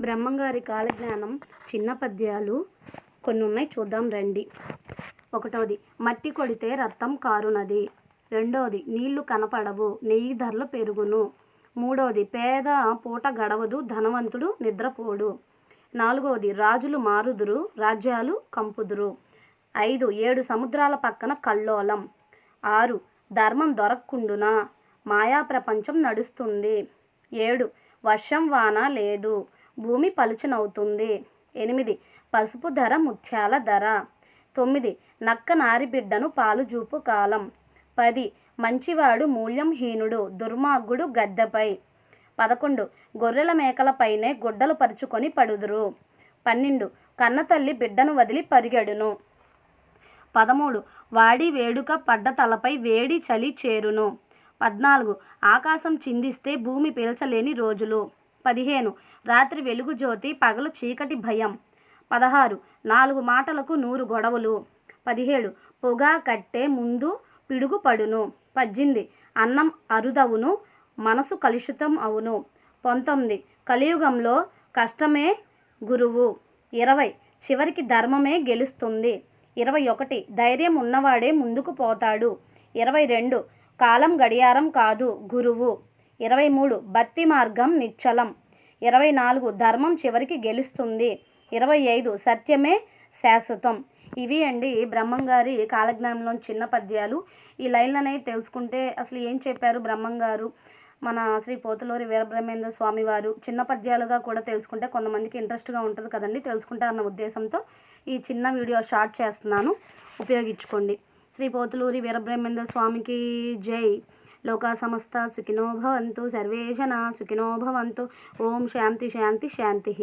బ్రహ్మంగారి కాలజ్ఞానం చిన్న పద్యాలు కొన్ని ఉన్నాయి చూద్దాం రండి. ఒకటోది మట్టి కొడితే రక్తం కారునది. రెండోది నీళ్ళు కనపడవు నెయ్యి ధరలు పెరుగును. మూడోది పేద పూట గడవదు ధనవంతుడు నిద్రపోడు. నాలుగోది రాజులు మారుదురు రాజ్యాలు కంపుదురు. ఐదు ఏడు సముద్రాల పక్కన కల్లోలం. ఆరు ధర్మం దొరక్కుండునా? మాయా ప్రపంచం నడుస్తుంది. ఏడు వర్షం వాన లేదు. భూమి పలుచనవుతుంది. ఎనిమిది పసుపు ధర ముత్యాల ధర. తొమ్మిది నక్క నారిబిడ్డను పాలుజూపు కాలం. పది మంచివాడు మూల్యం హీనుడు దుర్మార్గుడు గద్దెపై. పదకొండు గొర్రెల మేకలపైనే గుడ్డలు పరుచుకొని పడుదురు. పన్నెండు కన్నతల్లి బిడ్డను వదిలి పరిగెడును. పదమూడు వాడి వేడుక పడ్డ తలపై వేడి చలి చేరును. పద్నాలుగు ఆకాశం చిందిస్తే భూమి పీల్చలేని రోజులు. పదిహేను. రాత్రి వెలుగు జ్యోతి పగలు చీకటి భయం. పదహారు. నాలుగు మాటలకు నూరు గొడవలు. పదిహేడు. పొగ కట్టే ముందు పిడుగు పడును పద్దెనిమిది. అన్నం అరుదవును. మనసు కలుషితం అవును. పంతొమ్మిది. కలియుగంలో కష్టమే గురువు. ఇరవై. చివరికి ధర్మమే గెలుస్తుంది. ఇరవై ఒకటి ధైర్యం ఉన్నవాడే ముందుకు పోతాడు. ఇరవై రెండు కాలం గడియారం కాదు గురువు. ఇరవై మూడు భక్తి మార్గం నిశ్చలం. ఇరవై నాలుగు ధర్మం చివరికి గెలుస్తుంది. ఇరవై ఐదు సత్యమే శాశ్వతం. ఇవి అండి బ్రహ్మంగారి కాలజ్ఞానంలో చిన్న పద్యాలు. ఈ లైన్లు అనేవి తెలుసుకుంటే అసలు ఏం చెప్పారు బ్రహ్మంగారు? మన శ్రీ పోతులూరి వీరబ్రహ్మేంద్ర స్వామి వారు చిన్న పద్యాలుగా కూడా తెలుసుకుంటే కొంతమందికి ఇంట్రెస్ట్గా ఉంటుంది కదండి. తెలుసుకుంటారన్న ఉద్దేశంతో ఈ చిన్న వీడియో షార్ట్ చేస్తున్నాను. ఉపయోగించుకోండి. శ్రీ పోతులూరి వీరబ్రహ్మేంద్ర స్వామికి జై. లోకా సమస్త సుఖినో భవంతు సర్వే జనా సుఖినో భవంతు. ఓం శాంతి శాంతి శాంతి.